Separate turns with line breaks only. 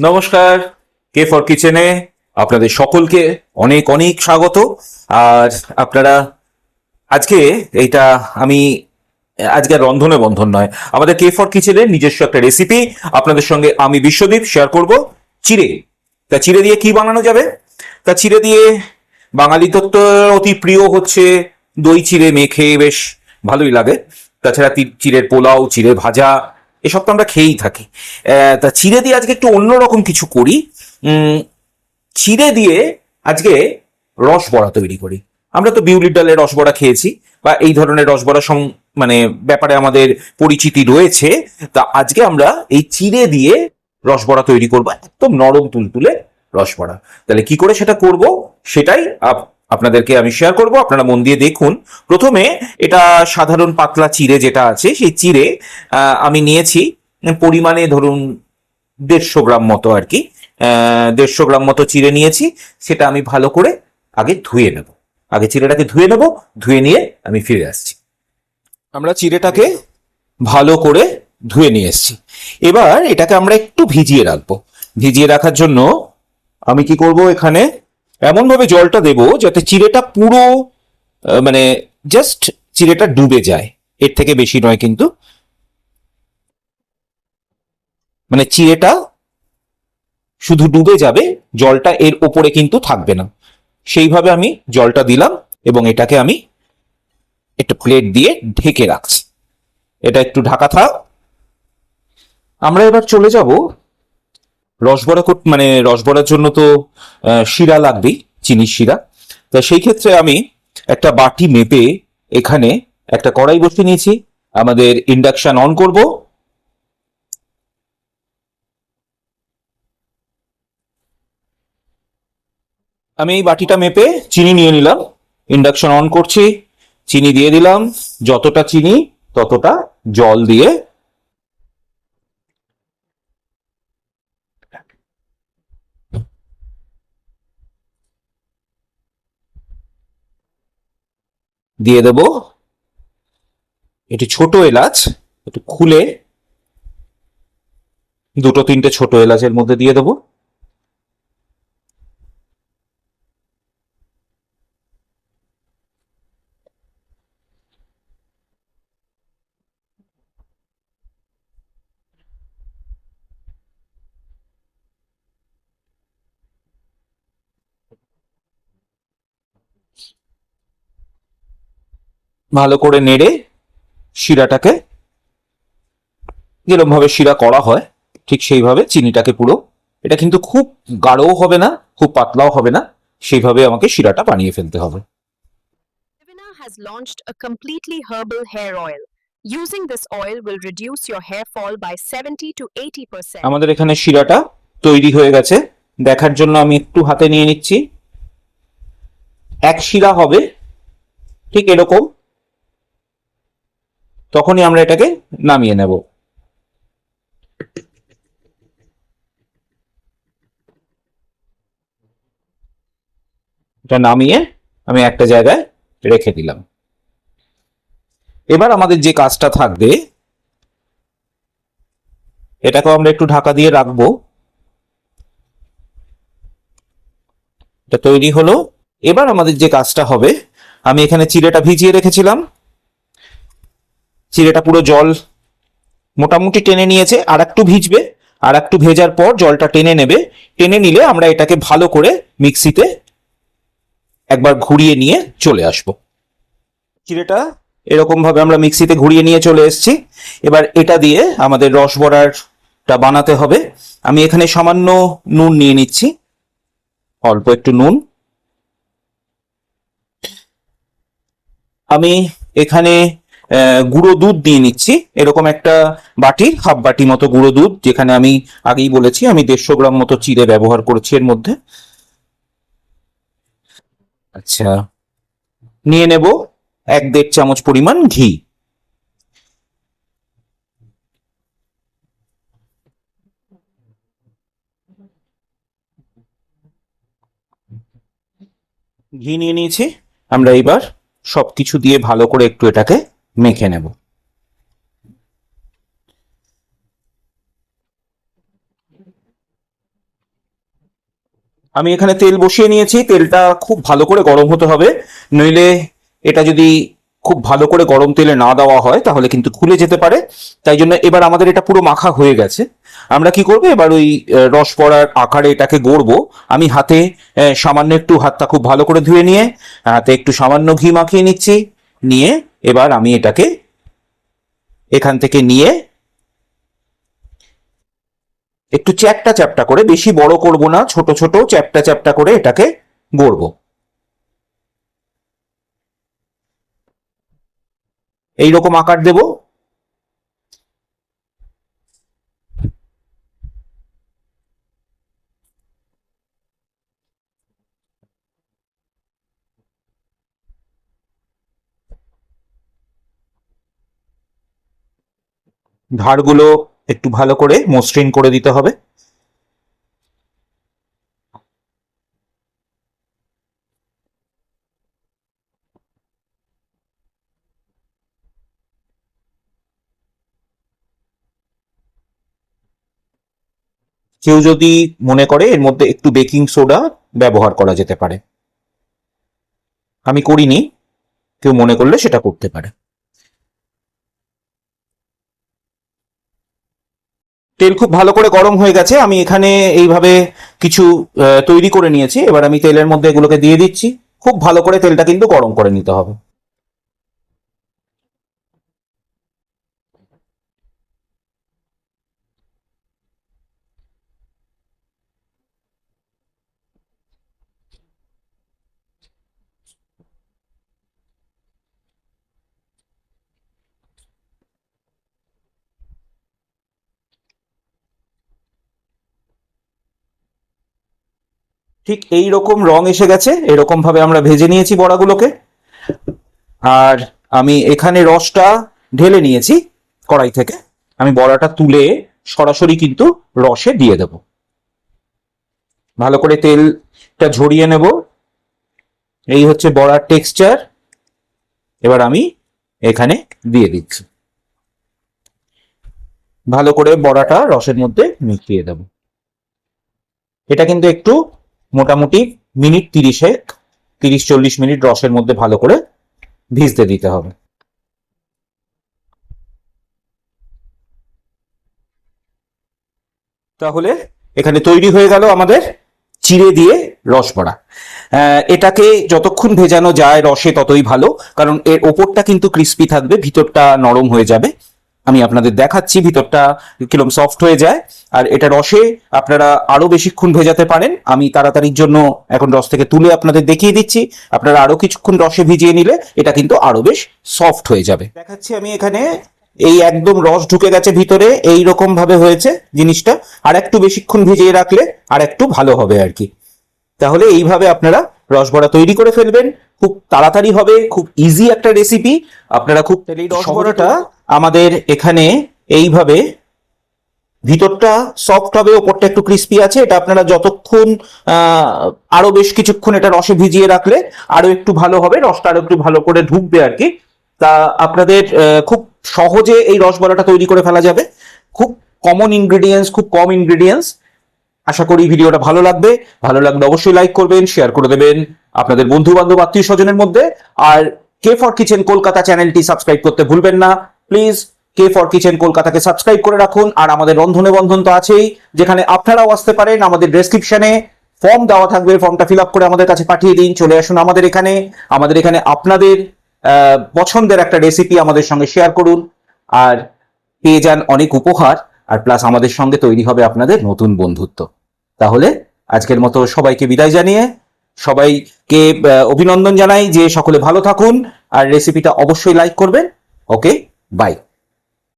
নমস্কার, K for কিচেনে? আপনাদের সকলকে অনেক অনেক স্বাগত। আর আপনারা, আজকে এইটা আমি, আজকে রন্ধনে বন্ধন নয়। আমাদের কে ফর কিচেনের নিজস্ব একটা রেসিপি আপনাদের সঙ্গে আমি বিশ্বদীপ শেয়ার করব চিড়ে। তা চিড়ে দিয়ে কি বানানো যাবে? তা চিড়ে দিয়ে বাঙালি তো অতি প্রিয় হচ্ছে দই চিড়ে মেখে, বেশ ভালোই লাগে। তাছাড়া চিড়ের পোলাও, চিড়ে ভাজা এসব তো আমরা খেয়েই থাকি। তা চিড়ে দিয়ে আজকে একটু অন্যরকম কিছু করি। চিড়ে দিয়ে আজকে রস বড়া তৈরি করি। আমরা তো বিউলির ডালের রস বড়া খেয়েছি বা এই ধরনের রস বড়া সং মানে ব্যাপারে আমাদের পরিচিতি রয়েছে। তা আজকে আমরা এই চিড়ে দিয়ে রস বড়া তৈরি করব। একদম নরম তুলতুলে রস বড়া। তাহলে কি করে সেটা করব? সেটাই আপনাদেরকে আমি শেয়ার করব। আপনারা মন দিয়ে দেখুন। প্রথমে এটা সাধারণ পাতলা চিড়ে যেটা আছে, সেই চিড়ে আমি নিয়েছি পরিমাণে ধরুন দেড়শো গ্রাম মতো আর কি। দেড়শো গ্রাম মতো চিড়ে নিয়েছি। সেটা আমি ভালো করে আগে ধুয়ে নেব। আগে চিড়েটাকে ধুয়ে নেব, ধুয়ে নিয়ে আমি ফিরে আসছি। আমরা চিড়েটাকে ভালো করে ধুয়ে নিয়ে এসেছি। এবার এটাকে আমরা একটু ভিজিয়ে রাখব। ভিজিয়ে রাখার জন্য আমি কি করব এখানে এমন ভাবে জলটা দেব যাতে চিড়েটা পুরো মানে জাস্ট চিড়েটা ডুবে যায়। এর থেকে বেশি নয় কিন্তু। মানে চিড়েটা শুধু ডুবে যাবে, জলটা এর ওপরে কিন্তু থাকবে না। সেইভাবে আমি জলটা দিলাম এবং এটাকে আমি একটা প্লেট দিয়ে ঢেকে রাখছি। এটা একটু ঢাকা থাক। আমরা এবার চলে যাব রসবড়া কর- মানে রসবড়ার জন্য তো শিরা লাগবেই, চিনির শিরা। তা সেই ক্ষেত্রে আমি একটা বাটি মেপে এখানে একটা কড়াই বসিয়ে নিয়েছি। আমাদের ইন্ডাকশন অন করব। আমি এই বাটিটা মেপে চিনি নিয়ে নিলাম। ইন্ডাকশন অন করছি। চিনি দিয়ে দিলাম। যতটা চিনি, ততটা জল দিয়ে দিয়ে দেব। এটি ছোট এলাচ একটু খুলে দুটো তিনটে ছোট এলাচের মধ্যে দিয়ে দেবো। ভালো করে নেড়ে শিরাটাকে যেরকম ভাবে শিরা করা হয় ঠিক সেইভাবে চিনিটাকে পুরো এটা কিন্তু খুব গাঢ়ও হবে না খুব পাতলাও হবে না সেইভাবে আমাকে শিরাটা বানিয়ে ফেলতে হবে
Divina has launched a completely herbal hair oil. Using this oil will reduce your hair fall by 70 to 80%.
আমাদের এখানে শিরাটা তৈরি হয়ে গেছে দেখার জন্য আমি একটু হাতে নিয়ে নিচ্ছি এক শিরা হবে ঠিক এরকম তখনই আমরা এটাকে নামিয়ে নেব। এটা নামিয়ে আমি একটা জায়গায় রেখে দিলাম। এবার আমাদের যে কাজটা থাকবে, এটাকেও আমরা একটু ঢাকা দিয়ে রাখব। এটা তৈরি হলো। এবার আমাদের যে কাজটা হবে, আমি এখানে চিড়েটা ভিজিয়ে রেখেছিলাম। চিড়েটা পুরো জল মোটামুটি টেনে নিয়েছে, আর একটু ভিজবে, আর একটু ভেজার পর জলটা টেনে নেবে। টেনে নিলে আমরা এটাকে ভালো করে মিক্সিতে একবার ঘুরিয়ে নিয়ে চলে আসব। চিড়েটা এরকম ভাবে আমরা মিক্সিতে ঘুরিয়ে নিয়ে চলে এসেছি। এবার এটা দিয়ে আমাদের রস বড়ারটা বানাতে হবে। আমি এখানে সামান্য নুন নিয়ে নিচ্ছি। অল্প একটু নুন। আমি এখানে গুঁড়ো দুধ দিয়ে নিচ্ছি। এরকম একটা বাটির, হাফ বাটি মতো গুঁড়ো দুধ, যেখানে আমি আগেই বলেছি, আমি দেড়শো গ্রাম মতো চিড়ে ব্যবহার করেছি এর মধ্যে। আচ্ছা নিয়ে নেব এক দেড় চামচ পরিমাণ ঘি। ঘি নিয়ে নিয়েছি। আমরা এবার সবকিছু দিয়ে ভালো করে একটু এটাকে মেখে নেব। আমি এখানে তেল বসিয়ে নিয়েছি। তেলটা খুব ভালো করে গরম হতে হবে। নইলে এটা যদি খুব ভালো করে গরম তেলে না দেওয়া হয়, তাহলে কিন্তু খুলে যেতে পারে। তাই জন্য এবার আমাদের এটা পুরো মাখা হয়ে গেছে। আমরা কি করব? এবার ওই রস পড়ার আকারে এটাকে গড়বো। আমি হাতে সামান্য একটু হাতটা খুব ভালো করে ধুয়ে নিয়ে, হাতে একটু সামান্য ঘি মাখিয়ে নিচ্ছি। নিয়ে এবার আমি এটাকে এখান থেকে নিয়ে একটু চ্যাপটা চ্যাপটা করে, বেশি বড় করব না, ছোট ছোট চ্যাপটা চ্যাপটা করে এটাকে গড়ব। এইরকম আকার দেব। ধারগুলো একটু ভালো করে মসৃণ করে দিতে হবে। কেউ যদি মনে করে এর মধ্যে একটু বেকিং সোডা ব্যবহার করা যেতে পারে। আমি করিনি, কেউ মনে করলে সেটা করতে পারে। তেল খুব ভালো করে গরম হয়ে গেছে, আমি এখানে এইভাবে কিছু তৈরি করে নিয়েছি। এবার আমি তেলের মধ্যে এগুলোকে দিয়ে দিচ্ছি। খুব ভালো করে তেলটা কিন্তু গরম করে নিতে হবে। ঠিক এই রকম রং এসে গেছে এরকম ভাবে আমরা ভেজে নিয়েছি বড়াগুলোকে। আর আমি এখানে রসটা ঢেলে নিয়েছি কড়াই থেকে। আমি বড়াটা তুলে সরাসরি কিন্তু রসে দিয়ে দেব। ভালো করে তেলটা ঝরিয়ে নেব। এই হচ্ছে বড়ার টেক্সচার। এবার আমি এখানে দিয়ে দিচ্ছি। ভালো করে বড়াটা রসের মধ্যে মিশিয়ে দেব। এটা কিন্তু একটু মোটামুটি মিনিট তিরিশে তিরিশ চল্লিশ মিনিট রসের মধ্যে ভালো করে ভিজতে দিতে হবে। তাহলে এখানে তৈরি হয়ে গেল আমাদের চিড়ে দিয়ে রস আহ, এটাকে যতক্ষণ ভেজানো যায় রসে ততই ভালো কারণ এর ওপরটা কিন্তু ক্রিস্পি থাকবে ভিতরটা নরম হয়ে যাবে। আমি আপনাদের দেখাচ্ছি, ভিতরটা কিরম সফট হয়ে যায়। আর এটা রসে আপনারা আরও বেশিক্ষণ ভেজাতে পারেন। আমি তাড়াতাড়ির জন্য এখন রস থেকে তুলে আপনাদের দেখিয়ে দিচ্ছি। আপনারা আরও কিছুক্ষণ রসে ভিজিয়ে নিলে এটা কিন্তু আরও বেশ সফট হয়ে যাবে। দেখাচ্ছি আমি এখানে, এই একদম রস ঢুকে গেছে ভিতরে এই রকম ভাবে হয়েছে জিনিসটা। আর একটু বেশিক্ষণ ভিজিয়ে রাখলে আর একটু ভালো হবে আর কি। তাহলে এইভাবে আপনারা রসবড়া তৈরি করে ফেলবেন। খুব তাড়াতাড়ি হবে খুব ইজি একটা রেসিপি আপনারা খুব রসবড়াটা আমাদের এখানে এইভাবে ভিতরটা সফট হবে ওপরটা একটু ক্রিস্পি আছে। এটা আপনারা যতক্ষণ আহ, আরও বেশ কিছুক্ষণ এটা রসে ভিজিয়ে রাখলে আরও একটু ভালো হবে রসটা আরও একটু ভালো করে ঢুকবে আর কি। তা আপনাদের খুব সহজে এই রসবড়াটা তৈরি করে ফেলা যাবে। খুব কমন ইনগ্রেডিয়েন্টস খুব কম ইনগ্রেডিয়েন্টস আশা করি ভিডিওটা ভালো লাগবে। ভালো লাগলে অবশ্যই লাইক করবেন শেয়ার করে দেবেন আপনাদের বন্ধু বান্ধব আত্মীয় স্বজনের মধ্যে। আর কে ফর কিচেন কলকাতা চ্যানেলটি সাবস্ক্রাইব করতে ভুলবেন না। প্লিজ কে ফর কিচেন কলকাতাকে সাবস্ক্রাইব করে রাখুন। আর আমাদের রন্ধনে বন্ধন তো আছেই। যেখানে আপনারাও আসতে পারেন আমাদের ডেসক্রিপশনে ফর্ম দেওয়া থাকবে ফর্মটা ফিল করে আমাদের কাছে পাঠিয়ে দিন। চলে আসুন আমাদের এখানে। আমাদের এখানে আপনাদের পছন্দের একটা রেসিপি আমাদের সঙ্গে শেয়ার করুন। আর পেয়ে যান অনেক উপহার। আর প্লাস আমাদের সঙ্গে তৈরি হবে আপনাদের নতুন বন্ধুত্ব। তাহলে আজকের মতো সবাইকে বিদায় জানিয়ে সবাইকে অভিনন্দন জানাই যে সকলে ভালো থাকুন। আর রেসিপিটা অবশ্যই লাইক করবেন। Okay bye